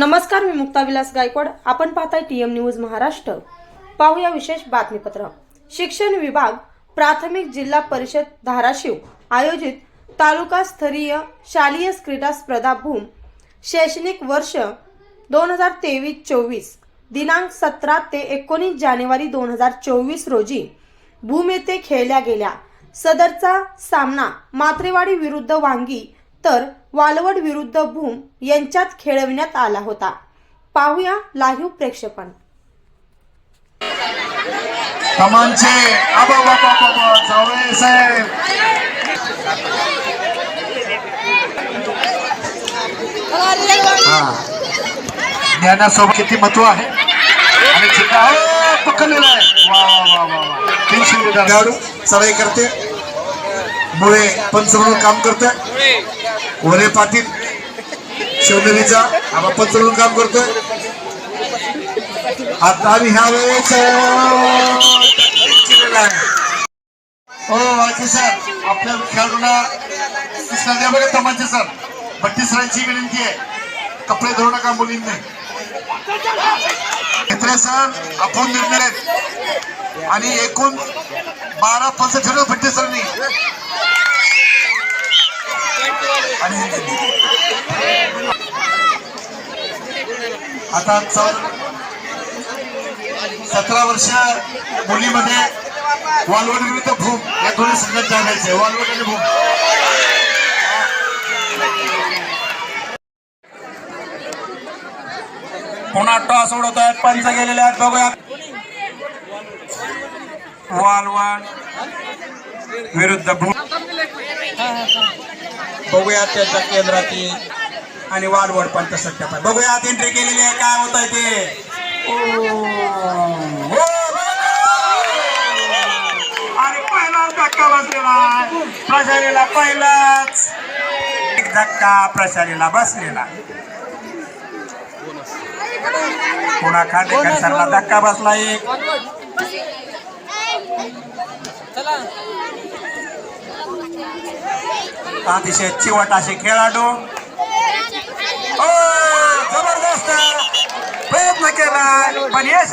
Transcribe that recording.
नमस्कार मी मुक्ता विलास गायकवाड. आपण पाहताय टीएम न्यूज महाराष्ट्र. पाहूया विशेष बातमीपत्र. शिक्षण विभाग प्राथमिक जिल्हा परिषद धाराशिव आयोजित तालुका स्तरीय शालेय क्रीडा स्पर्धा भूम शैक्षणिक वर्ष दोन हजार तेवीस चोवीस दिनांक सतरा ते एकोणीस जानेवारी दोन हजार चोवीस रोजी भूम येथे खेळल्या गेल्या. सदरचा सामना मात्रेवाडी विरुद्ध वांगी तर वालवड विरुद्ध भूम यांच्यात खेळविण्यात आला होता. पाहूया लाईव्ह प्रेक्षेपण. ज्ञानासोबत किती महत्त्व आहे? आणि पकडलेला आहे. वा वा वा वा. वा तीनशे मीटर. खेळाडू चढाई करते. मुळे पंच म्हणून काम करतोय. वरे पाटील शिवनेरीचा आम्हा पंच म्हणून काम करतोय. आता आम्ही ह्या वेळेस हो अजय सर आपल्या खेळाडूंना बघा तमाचे सर भट्टी सरांची विनंती आहे. कपडे धरू नका मुलींनी. मित्र सर आपण निर्णय आहेत. आणि एकूण बारा पंच ठरव भट्टी सरांनी आता चौ सतरा वर्ष मुलीमध्ये वालवड विरुद्ध भूम या दोन्ही संघात जागायचे. वालवड आणि भूम. पुन्हा टॉस उडवत आहेत पंच गेलेले आहेत बघूया. वालवाड विरुद्ध भू बघूया त्याच्या केंद्रातील आणि वालवड पण तसं पाय बघूया एंट्री केलेली आहे. काय होत आहे ते आणि पहिलाच धक्का बसलेला आहे. पहिलाच. एक धक्का प्रशालीला बसलेला. पुन्हा खांडेकर सरला धक्का बसला एक. अतिशय चिवट असे खेळाडू. हो, जबरदस्त. प्रयत्न केला पण यश